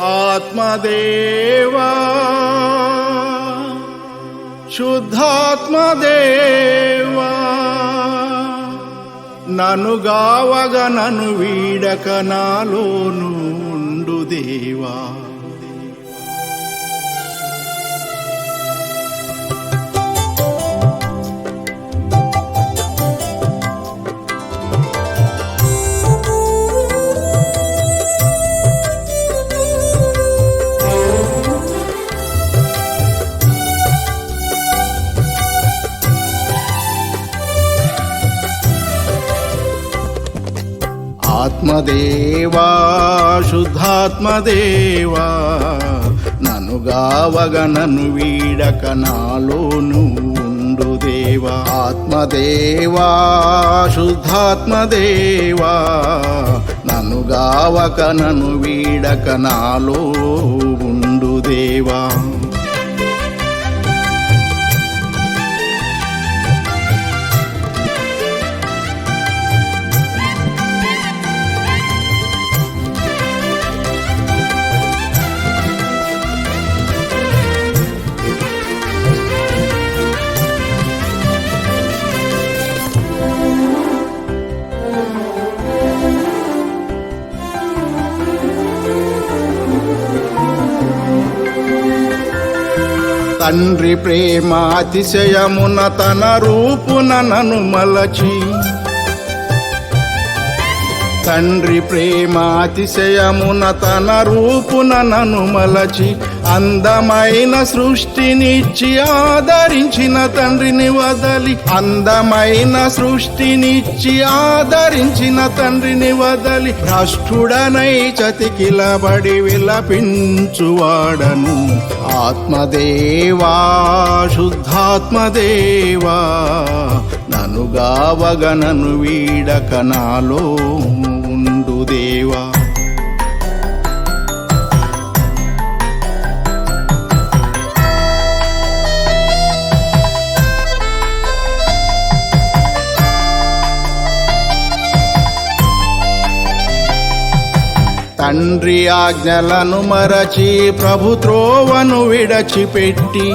శుద్ధాత్మదేవా శుద్ధాత్మదేవా నను గావగ నను వీడక నాలోను ఉండు దేవా. ఆత్మదేవా శుద్ధాత్మదేవా నను గావగ నను వీడక నాలోను ఉండు దేవా. ఆత్మదేవా శుద్ధాత్మదేవా నను గావక నను వీడక నాలో ఉండు దేవా. తండ్రి ప్రేమ అతిశయమున తన రూపున నను మలచి తండ్రి ప్రేమాతిశయమున తన రూపున నను మలచి అందమైన సృష్టినిచ్చి ఆదరించిన తండ్రిని వదలి అందమైన సృష్టినిచ్చి ఆదరించిన తండ్రిని వదలి భ్రష్టుడనై చతికిలబడి విలపించువాడను. ఆత్మదేవా శుద్ధాత్మదేవా నను గావగ వీడక నాలో దేవా. తండ్రి ఆజ్ఞలను మరచి ప్రభు త్రోవను విడచిపెట్టి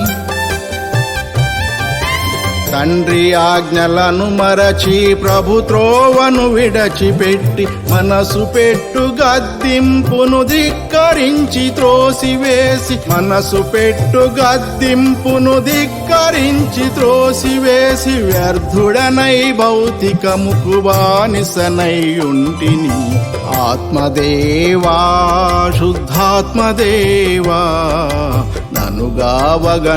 తండ్రి ఆజ్ఞలను మరచి ప్రభు త్రోవను విడచిపెట్టి మనసు పెట్టు గద్దింపును ధిక్కరించి త్రోసివేసి మనసు పెట్టు గద్దింపును ధిక్కరించి త్రోసివేసి వ్యర్థుడనై భౌతికముకు బానిసనై ఉంటిని ఆత్మదేవా శుద్ధాత్మదేవా నను గావగ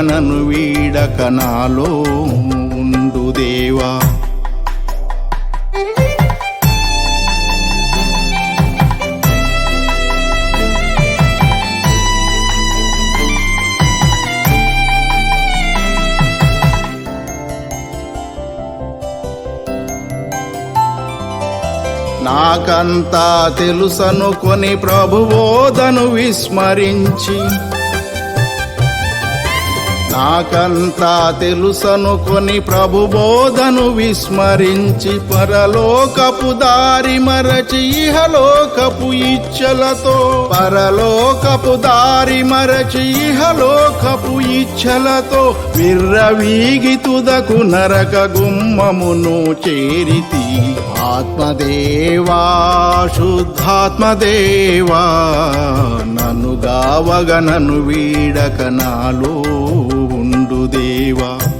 వీడక నాలో ఉండు దేవా. నాకంతా తెలుసనుకొని ప్రభుబోధను విస్మరించి నాకంతా తెలుసనుకొని ప్రభుబోధను విస్మరించి పరలోకపు దారి మరచి ఇహలోకపు ఇచ్చలతో. పరలోకపు దారి మరచి ఇహలోకపు ఇచ్చలతో విర్రవీగి తుదకు నరక గుమ్మమును చేరితి. ఆత్మదేవా శుద్ధాత్మదేవా నన్ను గావగ నన్ను వీడక నాలో ఉండు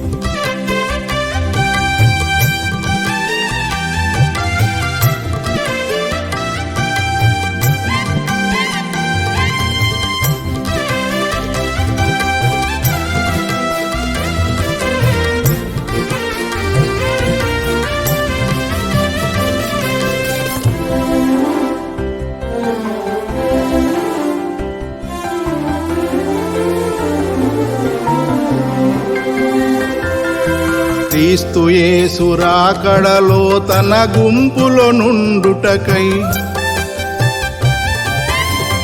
క్రీస్తు యేసురాకడలో తన గుంపులో నుండుటకై.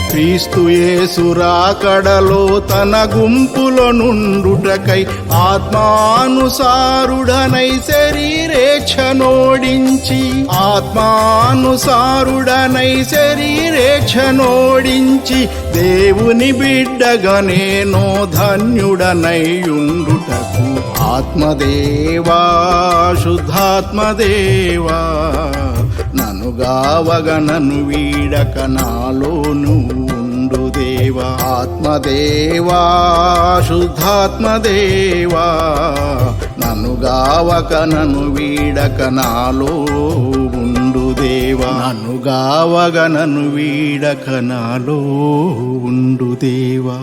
క్రీస్తు యేసురాకడలో తన గుంపులో నుండుటకై ఆత్మానుసారుడనై శరీరేచ్ఛనోడించి ఆత్మానుసారుడనై శరీరేచ్ఛనోడించి దేవుని బిడ్డగా నేను ధన్యుడనై ఉండుటకు ఆత్మదేవా శుద్ధాత్మదేవా నన్ను గావగ వీడక నాలోను ఉండు దేవా ఆత్మదేవా శుద్ధాత్మదేవా నన్ను నన్ను వీడక నాలో ఉండు దేవా. నన్ను గావగ నన్ను వీడక నాలో ఉండు దేవా.